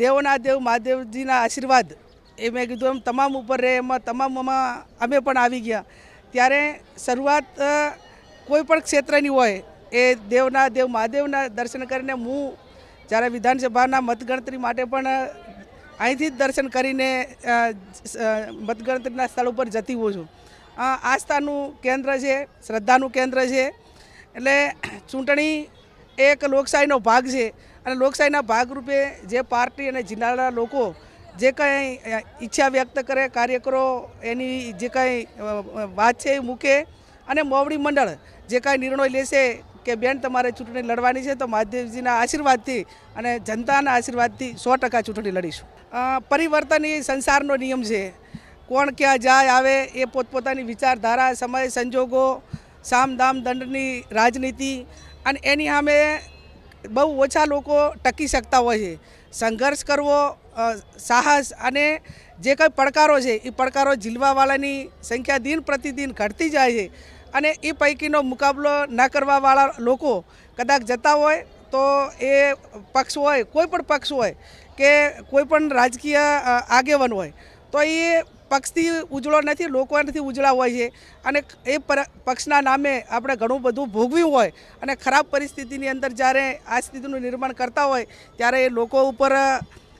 દેવના દેવ મહાદેવજીના આશીર્વાદ એ મેં કીધું એમ તમામ ઉપર રહે, એમાં તમામમાં અમે પણ આવી ગયા. ત્યારે શરૂઆત કોઈ પણ ક્ષેત્રની હોય એ દેવના દેવ મહાદેવના દર્શન કરીને હું જ્યારે વિધાનસભાના મતગણતરી માટે પણ અહીંથી જ દર્શન કરીને મતગણતરીના સ્થળ ઉપર જતી હોઉં છું. આસ્થાનું કેન્દ્ર છે, શ્રદ્ધાનું કેન્દ્ર છે. એટલે ચૂંટણી એક લોકશાહીનો ભાગ છે. અને લોકશાહીના ભાગરૂપે જે પાર્ટી અને જિલ્લાના લોકો જે કંઈ ઈચ્છા વ્યક્ત કરે કાર્યકરો એની જે કંઈ વાત છે એ મૂકે. અને મોવડી મંડળ જે કાંઈ નિર્ણય લેશે કે બેન તમારે ચૂંટણી લડવાની છે, તો મહાદેવજીના આશીર્વાદથી અને જનતાના આશીર્વાદથી સો ટકા ચૂંટણી લડીશું. પરિવર્તન એ સંસારનો નિયમ છે. કોણ ક્યાં જાય, આવે, એ પોતપોતાની વિચારધારા, સમય, સંજોગો સામ દામ દંડની રાજનીતિ અને એની સામે બહુ ઓછા લોકો ટકી શકતા હોય છે. સંઘર્ષ કરવો સાહસ અને જે કંઈ પડકારો છે, એ પડકારો ઝીલવાવાળાની સંખ્યા દિન પ્રતિદિન ઘટતી જાય છે અને એ પૈકીનો મુકાબલો ન કરવાવાળા લોકો કદાચ જતા હોય તો એ પક્ષ હોય, કોઈ પણ પક્ષ હોય કે કોઈ પણ રાજકીય આગેવાન હોય તો એ પક્ષથી ઉજળો નથી લોકોથી ઉજળા હોય છે. અને એ પક્ષના નામે આપણે ઘણું બધું ભોગવ્યું હોય અને ખરાબ પરિસ્થિતિની અંદર જ્યારે આ સ્થિતિનું નિર્માણ કરતા હોય, ત્યારે એ લોકો ઉપર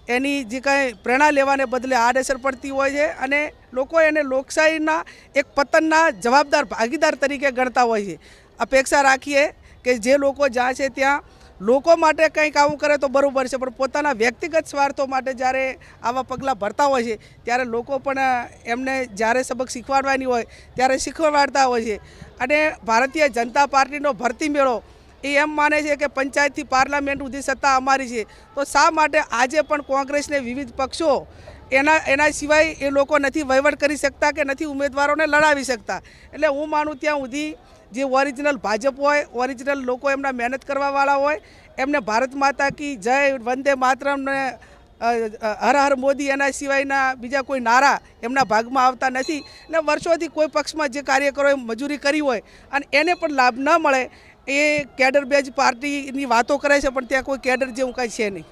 એની જે કાંઈ પ્રેરણા લેવાને બદલે આડઅસર પડતી હોય છે અને લોકો એને લોકશાહીના એક પતનના જવાબદાર, ભાગીદાર તરીકે ગણતા હોય છે. અપેક્ષા રાખીએ કે જે લોકો જ્યાં છે ત્યાં લોકો માટે કંઈક આવું કરે તો બરાબર છે, પણ પોતાના વ્યક્તિગત સ્વાર્થો માટે જ્યારે આવા પગલાં ભરતા હોય છે, ત્યારે લોકો પણ એમને જ્યારે સબક શીખવાડવાની હોય, ત્યારે શીખવાડતા હોય છે. અને ભારતીય જનતા પાર્ટીનો ભરતી મેળો એ એમ માને છે કે પંચાયતથી પાર્લામેન્ટ સુધી સત્તા અમારી છે. તો શા માટે આજે પણ કોંગ્રેસને વિવિધ પક્ષો એના એના સિવાય એ લોકો નથી વહીવટ કરી શકતા કે નથી ઉમેદવારોને લડાવી શકતા? એટલે હું માનું ત્યાં સુધી જે ઓરિજિનલ ભાજપ હોય ઓરિજિનલ લોકો એમના મહેનત કરવાવાળા હોય એમને ભારત માતા કી જય વંદે માતરમ ને અ, અ, હર હર મોદી એના સિવાયના બીજા કોઈ નારા એમના ભાગમાં આવતા નથી. એટલે વર્ષોથી કોઈ પક્ષમાં જે કાર્યકરોએ મજૂરી કરી હોય અને એને પણ લાભ ન મળે એ કેડર બેઝ પાર્ટીની વાતો કરે છે, પણ ત્યાં કોઈ કેડર જેવું કાંઈ છે નહીં.